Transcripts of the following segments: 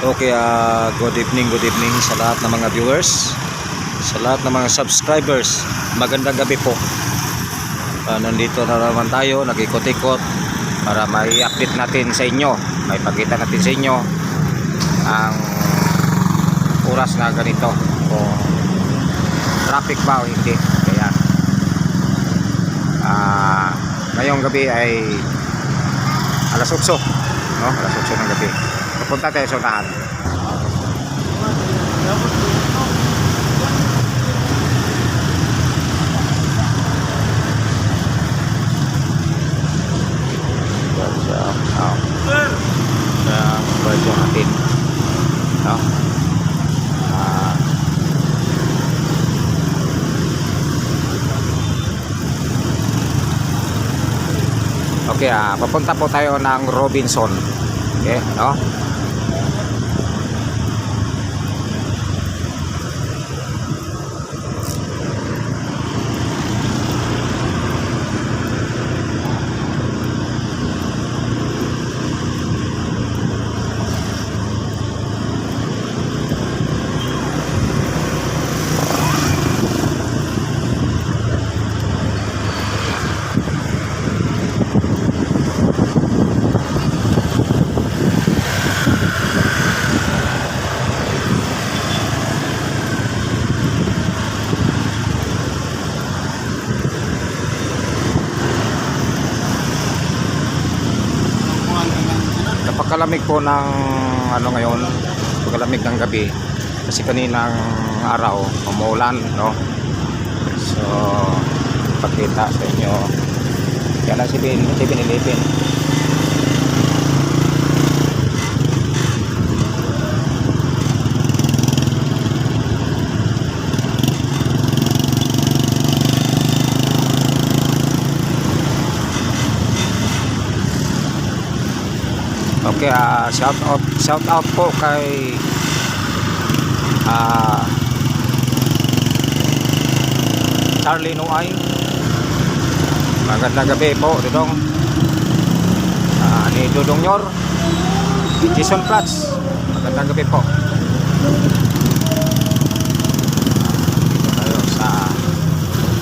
Okay, ah, good evening, good evening sa lahat ng mga viewers, sa lahat ng mga subscribers. Magandang gabi po. Ah, nandito na naman tayo, nag-ikot-ikot para may update natin sa inyo, may pakita natin sa inyo ang oras na ganito kung traffic ba o hindi. Kaya ah, ngayong gabi ay alas 8, no? Alas 8 ng gabi. Pupunta tayo sa unahan. Radyo natin. No? Okay, ah, papunta po tayo ng Robinson. Okay, no? Napakalamig po ng ano ngayon, napakalamig ng gabi kasi kaninang araw umuulan, no? So, pakita sa inyo. Yan ang 7-Eleven. Okay, ah shout out shout out po kay ah Charlie Noay. Magandang gabi po, Dudong. Ah, ni Dudong Yor. Jason Prats. Magandang gabi po. Dito tayo sa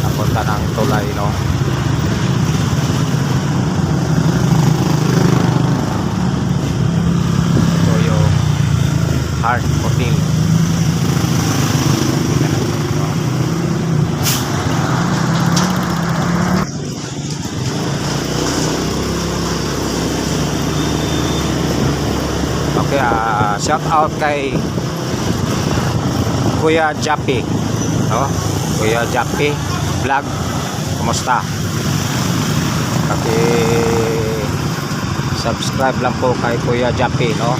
napunta ng tulay, no? Ito yung Heart Hotel. Okay, ah shout out kay Kuya Jappy. No? Kuya Jappy vlog. Kumusta? Paki subscribe lang po kay Kuya Jappy, no?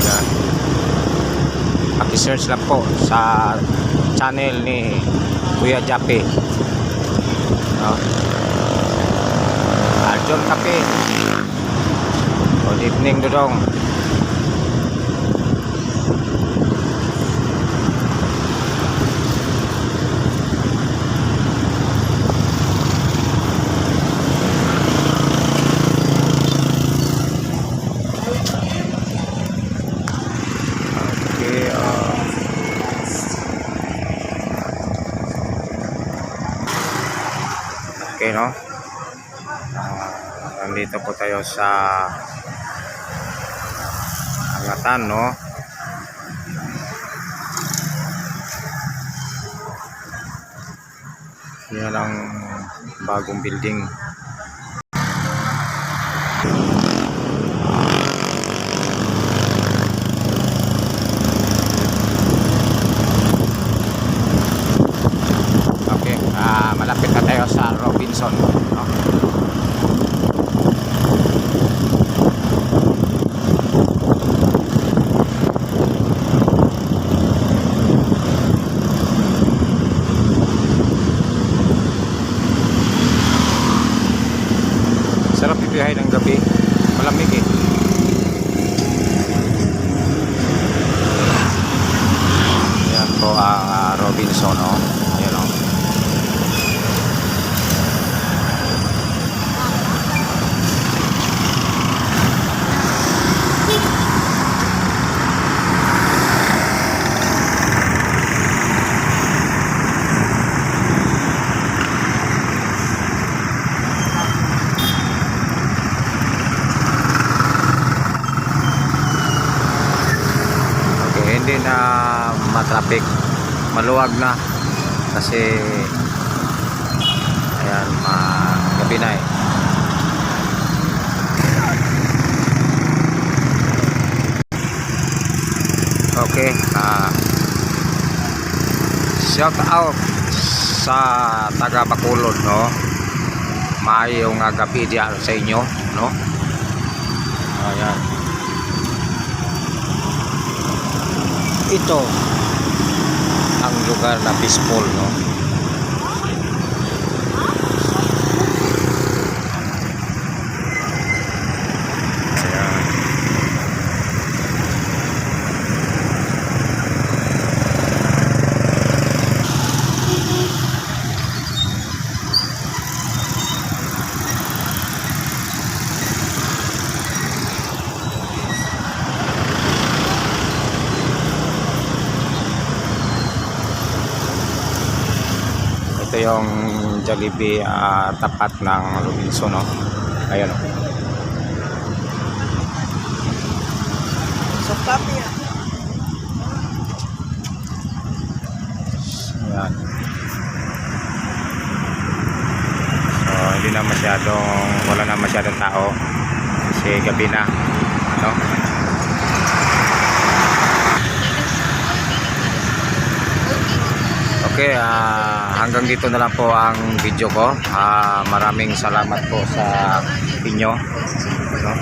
Yan. Paki-search lang po sa channel ni Kuya Jappy. No? Arjon Kape. Good evening, Dudong. Okay, uh, okay, no? Ah, nandito po tayo sa Angatan, no? Yan ang bagong building. mahirap ibiyahin ng gabi malamig eh yan po ang uh, Robinson oh. Matraffic maluwag na. Kasi ayan ma gabi na eh. Okay ah shout out sa taga Bacolod no? Maayong nga gabi diya sa inyo no? Ayan. Ito ang lugar na peaceful no ito yung Jollibee ah, tapat ng Robinson no ayun. Sa tapi ah. Ayan. So, hindi na masyadong, wala na masyadong tao. Kasi gabi na. No? Okay, ah, hanggang dito na lang po ang video ko. Ah, maraming salamat po sa inyo. No?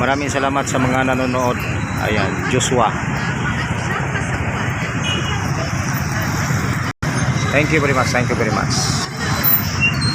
Maraming salamat sa mga nanonood. Ayan, Joshua. Thank you very much. Thank you very much.